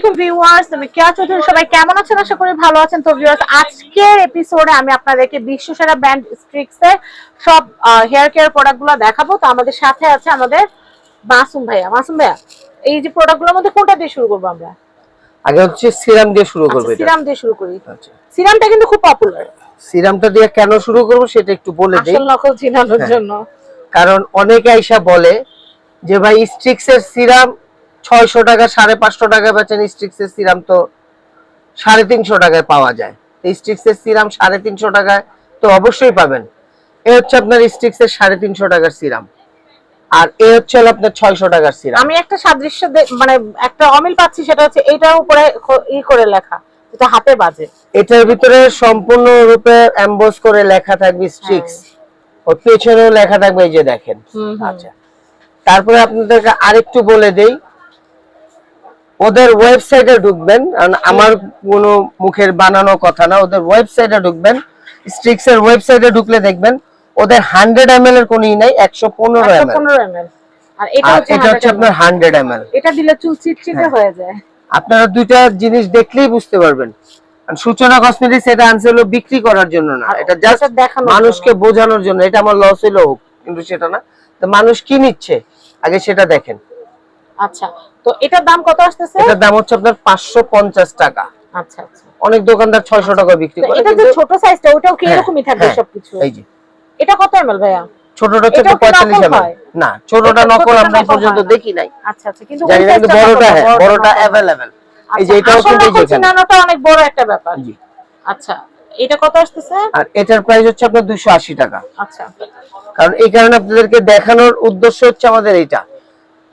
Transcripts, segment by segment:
আলাইকুম ভিউয়ার্স আমি কেয়া চৌধুরী সবাই কেমন আছেন? আশা করি ভালো আছেন। তো ভিউয়ার্স আজকের এপিসোডে আমি আপনাদেরকে বিশ্বসেরা ব্র্যান্ড স্ট্রিক্স এর সব হেয়ার কেয়ার প্রোডাক্ট দেখাবো। তো আমাদের সাথে আছে আমাদের মাসুম ভাইয়া। মাসুম ভাইয়া এই যে প্রোডাক্ট মধ্যে কোনটা দিয়ে শুরু করব আমরা? আগে হচ্ছে সিরাম দিয়ে শুরু করব এটা। সিরাম দিয়ে শুরু করি। আচ্ছা। সিরামটা কিন্তু খুব পপুলার সিরামটা দিয়ে কেন শুরু করব সেটা একটু বলে দেই। আসল নকল চিনানোর হ্যাঁ। জন্য। কারণ অনেকে আইসা বলে যে ভাই স্ট্রিক্স এর সিরাম ছয়শো টাকা সাড়ে পাঁচশো টাকা বেচেন স্ট্রিক্স এর সিরাম তো সাড়ে তিনশো টাকায় পাওয়া যায়। স্ট্রিক্স এর সিরাম সাড়ে তিনশো টাকায় তো অবশ্যই পাবেন। এ হচ্ছে আপনার স্ট্রিক্স এর সাড়ে তিনশো টাকার সিরাম আর এ হচ্ছে আপনার ছয়শো টাকার সিরাম আমি একটা সাদৃশ্য মানে একটা অমিল পাচ্ছি সেটা হচ্ছে এইটার উপরে ই করে লেখা। যেটা হাতে বাজে। এটার ভিতরে সম্পূর্ণ রূপে এমবোস করে লেখা থাকবে স্ট্রিক্স ওর পেছনেও লেখা থাকবে এই যে দেখেন। আচ্ছা। তারপরে আপনাদেরকে আরেকটু বলে দেই ওদের ওয়েবসাইটে ঢুকবেন আমার কোনো মুখের বানানো কথা না ওদের ওয়েবসাইটে ঢুকবেন স্ট্রিক্স এর ওয়েবসাইটে ঢুকলে দেখবেন ওদের হান্ড্রেড এম এল এর কোনো ই নাই একশো পনেরো এম এল 115 ml আর এটা হচ্ছে এটা হচ্ছে 100 আপনার হান্ড্রেড এম এল এটা দিলে চুল চিটচিটে হ্যাঁ। হয়ে যায়। আপনারা দুইটা জিনিস দেখলেই বুঝতে পারবেন। আর সূচনা কসমেটিক্স এটা আনছে হলো বিক্রি করার জন্য না এটা জাস্ট মানুষকে বোঝানোর জন্য এটা আমার লস হইল হোক কিন্তু সেটা না। তো মানুষ কি নিচ্ছে? আগে সেটা দেখেন। আচ্ছা তো এটার দাম কত আসতেছে? এটার দাম হচ্ছে আপনার পাঁচশো পঞ্চাশ টাকা। আচ্ছা আচ্ছা। অনেক দোকানদার ছয়শো টাকা বিক্রি করে। এটা যে ছোট সাইজটা ওটাও কি হ্যাঁ, এরকমই থাকবে হ্যাঁ, সবকিছু? এই যে। এটা কত এমএল ভাইয়া? ছোটটা হচ্ছে এটাও কি পঁয়তাল্লিশ নকল এমএল না ছোটটা নকল আমরা পর্যন্ত দেখি নাই। আচ্ছা আচ্ছা কিন্তু বড়টা হ্যাঁ বড়টা। অ্যাভেলেবেল এই যে আচ্ছা, এটাও কিন্তু এখানে। অনেক বড় একটা ব্যাপার। জি। আচ্ছা এটা কত আসতেছে? আর এটার প্রাইস হচ্ছে আপনার দুশো আশি টাকা। আচ্ছা। কারণ এই কারণে আপনাদেরকে দেখানোর উদ্দেশ্য হচ্ছে আমাদের এইটা।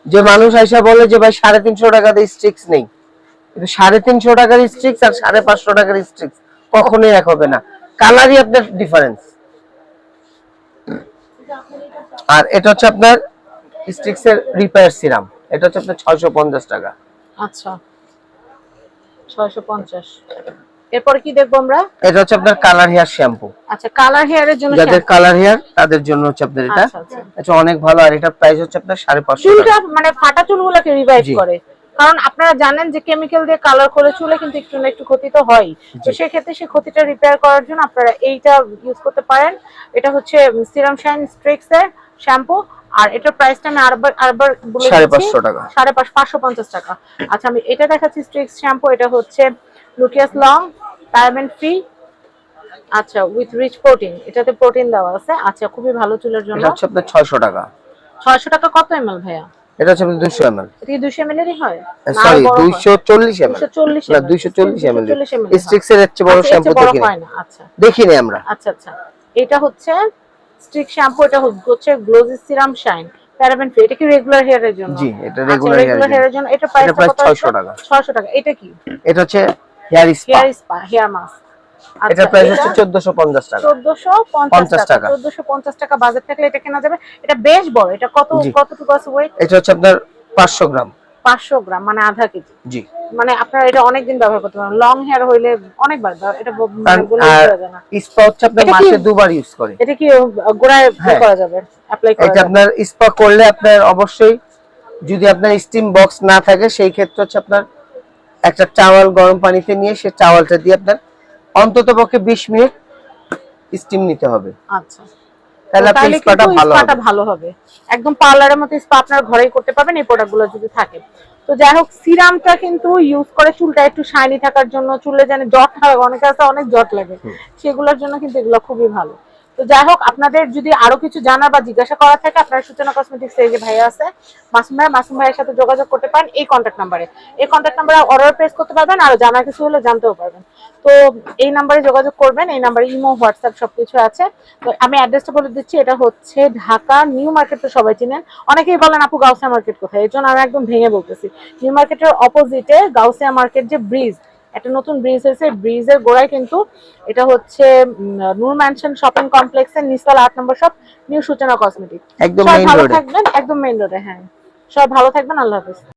যে মানুষ আইসা বলে যে ভাই সাড়ে তিনশো টাকাতে স্ট্রিক্স নেই। কিন্তু সাড়ে তিনশো টাকার স্ট্রিক্স আর সাড়ে পাঁচশো টাকার স্ট্রিক্স কখনোই এক হবে না। কালারই আপনার ডিফারেন্স আর এটা হচ্ছে আপনার স্ট্রিক্স এর রিপেয়ার সিরাম এটা হচ্ছে আপনার ছয়শো পঞ্চাশ টাকা। আচ্ছা। 650 এরপরে কি দেখব আমরা? এটা হচ্ছে আপনার কালার হেয়ার শ্যাম্পু আচ্ছা কালার হেয়ারের জন্য যাদের কালার হেয়ার তাদের জন্য হচ্ছে আপনার এটা। আচ্ছা, আচ্ছা। অনেক ভালো আর এটার প্রাইস হচ্ছে আপনার সাড়ে পাঁচশো চুলটা মানে ফাটা চুলগুলোকে রিভাইভ করে। কারণ আপনারা জানেন যে কেমিক্যাল দিয়ে কালার করে চুলে কিন্তু একটু না একটু ক্ষতি তো হয় তো। সেক্ষেত্রে সেই ক্ষতিটা রিপেয়ার করার জন্য আপনারা এইটা ইউজ করতে পারেন। এটা হচ্ছে সিরাম শাইন স্ট্রিক্স এর শ্যাম্পু আর এটার প্রাইসটা আমি আরবার আরবার বলে সাড়ে দিচ্ছি। পাঁচশো টাকা। সাড়ে পাঁচ পাঁচশো পঞ্চাশ টাকা। আচ্ছা আমি এটা দেখাচ্ছি স্ট্রিক্স শ্যাম্পু এটা হচ্ছে লুটিয়াস লং প্যারাবেন ফ্রি আচ্ছা উইথ রিচ প্রোটিন এটাতে প্রোটিন দেওয়া আছে। আচ্ছা খুবই ভালো চুলের জন্য। এটা হচ্ছে আপনার ছয়শো টাকা। ছয়শো টাকা কত এমএল ভাইয়া? এটা হচ্ছে আপনার দুশো এম এটা কি দুশো এমএল এরই হয় সরি আরও বড় হয়? দুইশো চল্লিশ 240 না ml দুইশো চল্লিশ এম 240 ml স্ট্রিক্স এর হচ্ছে বড় আচ্ছা, শ্যাম্পু চেয়ে বড় দেখিনি। হয় না আচ্ছা। দেখিনি আমরা। আচ্ছা আচ্ছা। এটা হচ্ছে স্টিক শ্যাম্পু এটা হচ্ছে glossy serum shine paraben free এটা কি রেগুলার হেয়ারের জন্য? জি, এটা আচ্ছা, regular এর হেয়ারের জন্য। এটা প্রাইস price 600 টাকা। 600 টাকা। এটা কি? এটা হচ্ছে hair spa hair spa hair mask এটা প্রাইস হচ্ছে চোদ্দশো পঞ্চাশ টাকা। 1450 টাকা। টাকা। 1450 টাকা বাজেট থাকলে এটা কেনা যাবে। এটা বেশ বড়। এটা কত। কতটুকু আছে ওয়েট এটা হচ্ছে আপনার পাঁচশো গ্রাম। 500 গ্রাম মানে আধা কেজি। জি। মানে আপনারা এটা অনেকদিন ব্যবহার করতে পারেন লং হেয়ার হইলে অনেকবার এটা মানে না। স্পা হচ্ছে আপনার মাসে দুবার ইউজ করে। এটা কি গোড়ায় হ্যাঁ। করা যাবে? অ্যাপ্লাই করা এটা আপনার স্পা করলে আপনার অবশ্যই যদি আপনার স্টিম বক্স না থাকে সেই ক্ষেত্রে হচ্ছে আপনার একটা চাওয়াল গরম পানিতে নিয়ে সে চাওয়ালটা দিয়ে আপনার অন্তত পক্ষে বিশ মিনিট স্টিম নিতে হবে। আচ্ছা। তাহলে আপনার স্পাটা ভালো হবে। ভালো হবে। একদম পার্লারের মতো স্পা আপনার ঘরেই করতে পারবেন এই প্রোডাক্টগুলো যদি থাকে। তো যাই হোক সিরামটা কিন্তু ইউজ করে চুলটা একটু শাইনি থাকার জন্য চুলে যেন জট হয় অনেক আছে অনেক জট লাগে। সেগুলোর জন্য কিন্তু এগুলো খুবই ভালো। তো যাই হোক, আপনাদের যদি আরও কিছু জানার বা জিজ্ঞাসা করা থাকে, আপনারা সূচনা কসমেটিক্স এই যে ভাইয়া আছে, মাসুম ভাই, মাসুম ভাইয়ের সাথে যোগাযোগ করতে পারেন এই কন্ট্যাক্ট নাম্বারে এই কন্ট্যাক্ট নাম্বারে অর্ডার প্লেস করতে পারবেন, আর জানার কিছু হলে জানতেও পারবেন। তো এই নাম্বারে যোগাযোগ করবেন, এই নাম্বারে ইমো, হোয়াটসঅ্যাপ সবকিছু আছে। তো আমি অ্যাড্রেসটা বলে দিচ্ছি, এটা হচ্ছে ঢাকা নিউ মার্কেট তো সবাই চিনেন। অনেকেই বলেন, আপু, গাউসিয়া মার্কেট কোথায়? এই জন্য আমি একদম ভেঙে বলতেছি। নিউ মার্কেটের অপোজিটে গাউসিয়া মার্কেট যে ব্রিজ একটা নতুন ব্রিজ হয়েছে ব্রিজের গোড়ায় কিন্তু এটা হচ্ছে নূর ম্যানশন শপিং কমপ্লেক্সের নিসাল আট নম্বর শপ নিউ সূচনা কসমেটিক একদম ভালো থাকবেন একদম মেইন রোডে হ্যাঁ। সব ভালো থাকবেন আল্লাহ হাফেজ।